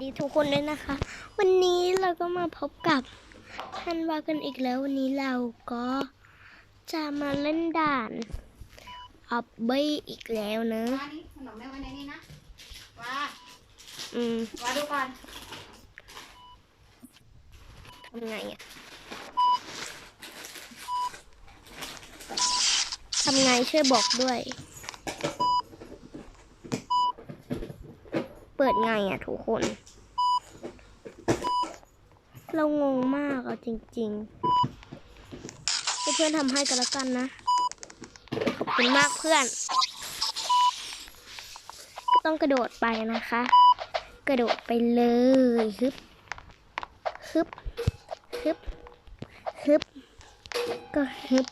ดีทุกคนด้วยนะคะ วันนี้เราก็มาพบกับทันวากันอีกแล้ว วันนี้เราก็จะมาเล่นด่านออบเบย์อีกแล้วเนอะว่านี่ขนมแม่ไว้ในนี้นะว่าอืมว่าดูก่อนทำไงอะทำไงช่วยบอกด้วย ปิดไงอะทุกคน เรางงมากอะจริงๆให้เพื่อนทำให้กันแล้วกันนะ ขอบคุณมากเพื่อน ก็ต้องกระโดดไปนะคะ กระโดดไปเลยฮึบฮึบฮึบฮึบก็ฮึบ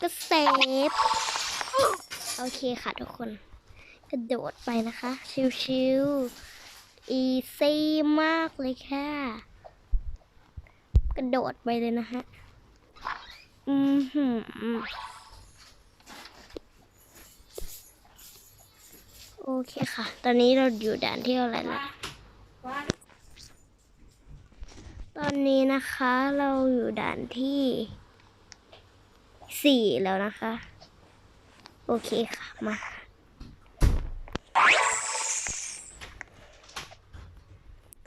ก็เซฟ โอเคค่ะทุกคน ระโดดไปนะคะ ชิวๆอีซี่มากเลยค่ะ กระโดดไปเลยนะฮะ อืมหืมโอเคค่ะ ตอนนี้เราอยู่ด่านที่อะไรละตอนนี้นะคะเราอยู่ด่านที่สี่แล้วนะคะ โอเคค่ะ มา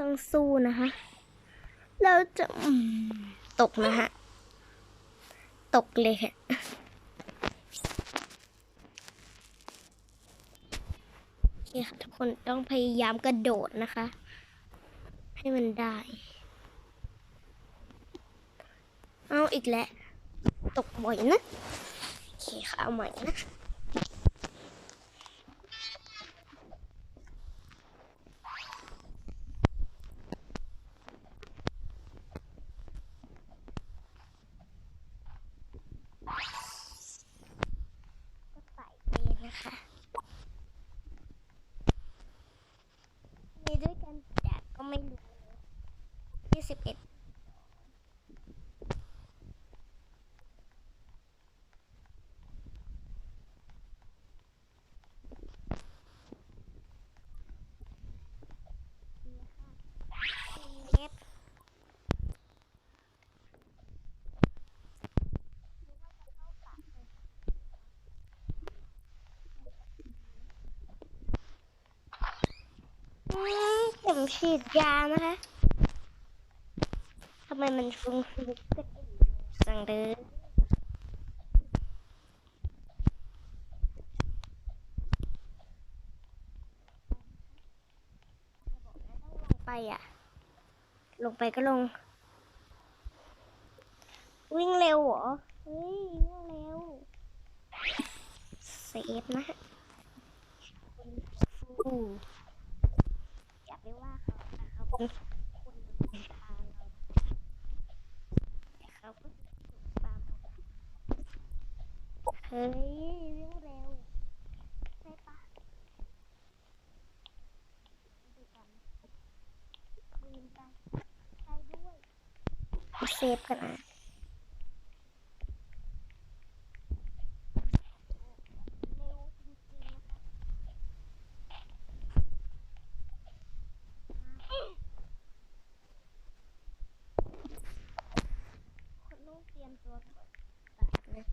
ต้องสู้นะคะเราจะตกนะฮะ ตกเลยค่ะโอเคค่ะทุกคนต้องพยายามกระโดดนะคะ ให้มันได้ เอาอีกแล้ว ตกบ่อยนะ โอเคค่ะ เอาใหม่นะ ก็ใส่เองนะคะ มีด้วยกันแต่ก็ไม่รู้ยี่ สิบเอ็ดเล็บอืมเข็มฉีดยานะคะ ไมมันฟุ้งฟุ้งกระดิ่งจังเลยลงไปอะ ลงไปก็ลง วิ่งเร็วเหรอ เฮ้ยวิ่งเร็วเซฟนะฮะฟูอย่าไปว่าเขานะเขาเป็นคนนำทางเราแต่เขาก็ตามเรา เฮ้ยวิ่งเร็วใช่ปะดูกันวิ่งไปใช่ด้วยเซฟกันอะ เร็วจริงๆนะคะคนต้องเตรียมตัวก่อนแบบนะ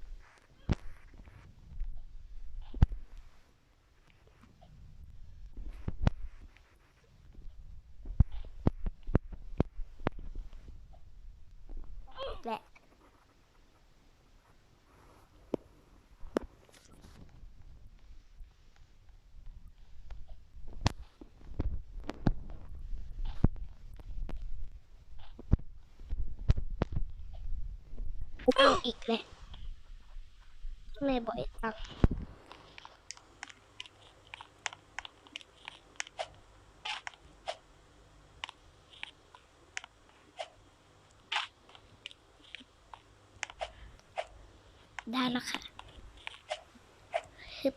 แหละ เอาอีกแหละไม่บ่อยจัง ล้วค่ะฮึบ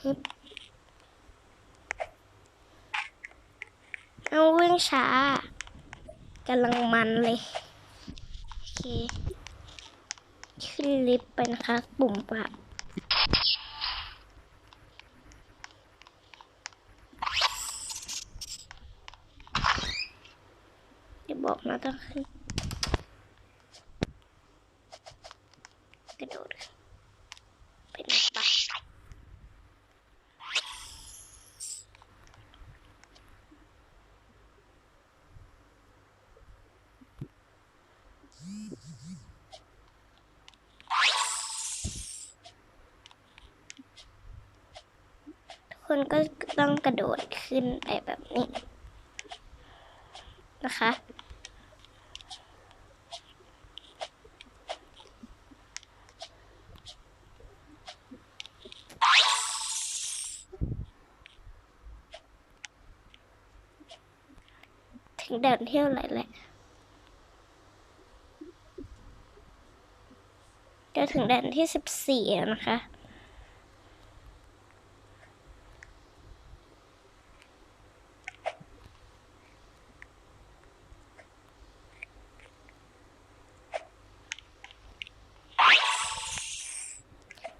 ฮึบเอาวิ่งช้ากำลังมันเลย โอเค ขึ้นลิฟต์ไปนะคะ ปุ่มปรับ บอกนะต้องขึ้นกระโดดเป็นไปทุกคนก็ต้องกระโดดขึ้นไปแบบนี้นะคะ เดินเที่ยวไหนแหละจะถึงแดนที่สิบสี่แล้วนะคะ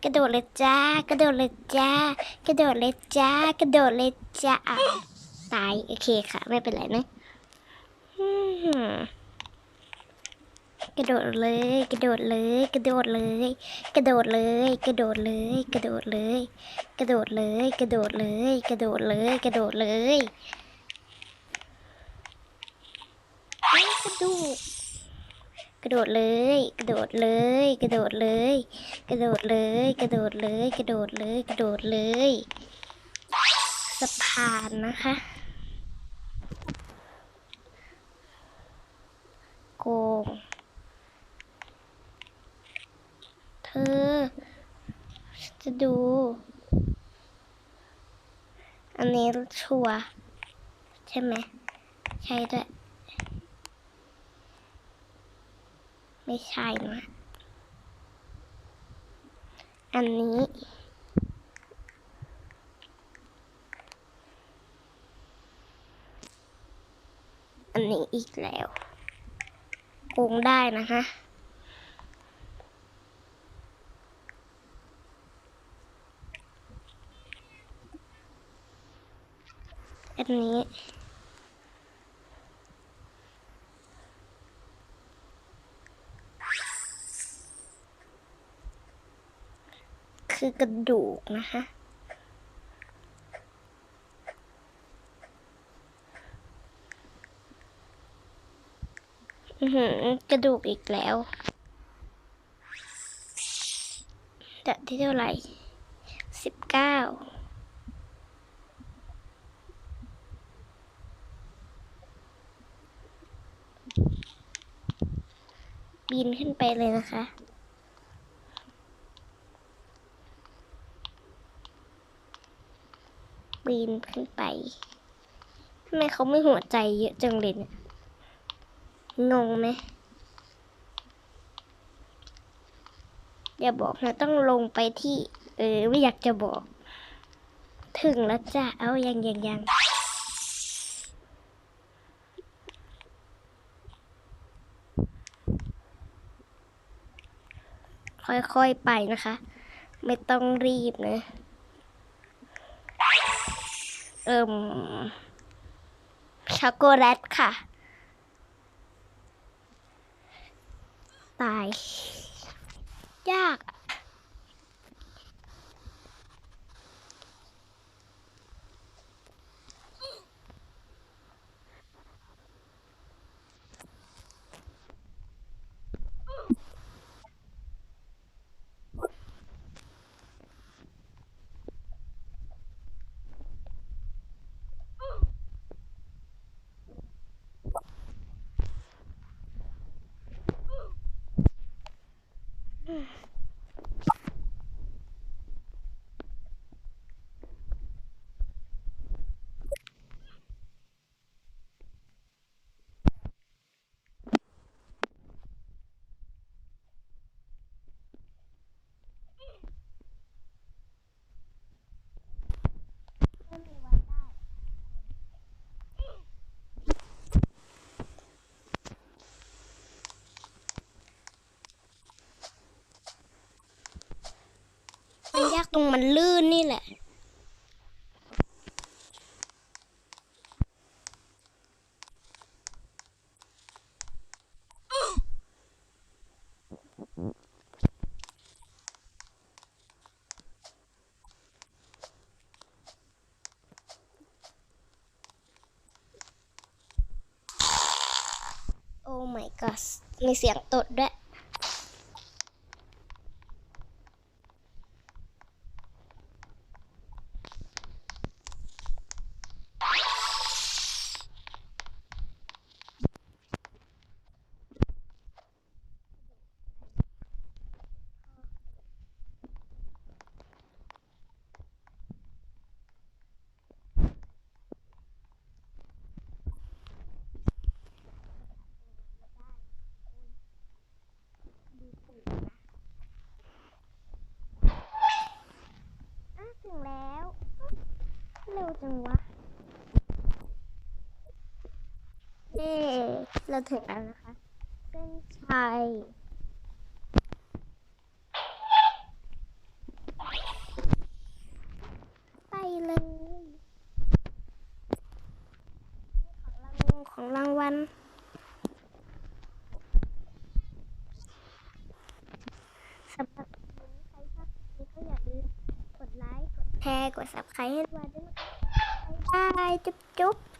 กระโดดเลยจ้า กระโดดเลยจ้า กระโดดเลยจ้า กระโดดเลยจ้าตาย โอเคค่ะ ไม่เป็นไรนะอืม กระโดดเลย กระโดดเลย กระโดดเลย กระโดดเลย กระโดดเลย กระโดดเลย กระโดดเลย กระโดดเลย กระโดดเลย กระโดดเลยเฮ้ยกระโดดกระโดดเลย กระโดดเลย กระโดดเลย กระโดดเลย กระโดดเลย กระโดดเลย กระโดดเลย สะพานนะคะ โกง เธ อ จะดู อันนี้ชัวใช่ไหม ใช่ด้วย ไม่ใช่นะ อันนี้อันนี้อีกแล้วโกงได้นะคะ อันนี้ คือกระดูกนะคะอือหือกระดูกอีกแล้วแต่ที่เท่าไหร่สิบเก้า บินขึ้นไปเลยนะคะปีนขึ้นไปทำไมเขาไม่หัวใจเยอะจังเลยเนี่ยงงไหมอย่าบอกนะต้องลงไปที่ เออ ไม่อยากจะบอก ถึงแล้วจ้ะ เอายังยังยัง ค่อยๆไปนะคะ ไม่ต้องรีบนะ เอิ่มช็อกโกแลตค่ะ ตาย ยาก ตรงมันลื่นนี่แหละ โอ้ my god มีเสียงตดด้วย จังวะเย้เราถึงแล้วนะคะเส้นชัยไปเลยของรางวัลของรางวัลสำหรับใครชอบคลิปก็อย่าลืมกดไลค์ กดแชร์ กด subscribe ให้ด้วยด้วย นะคะ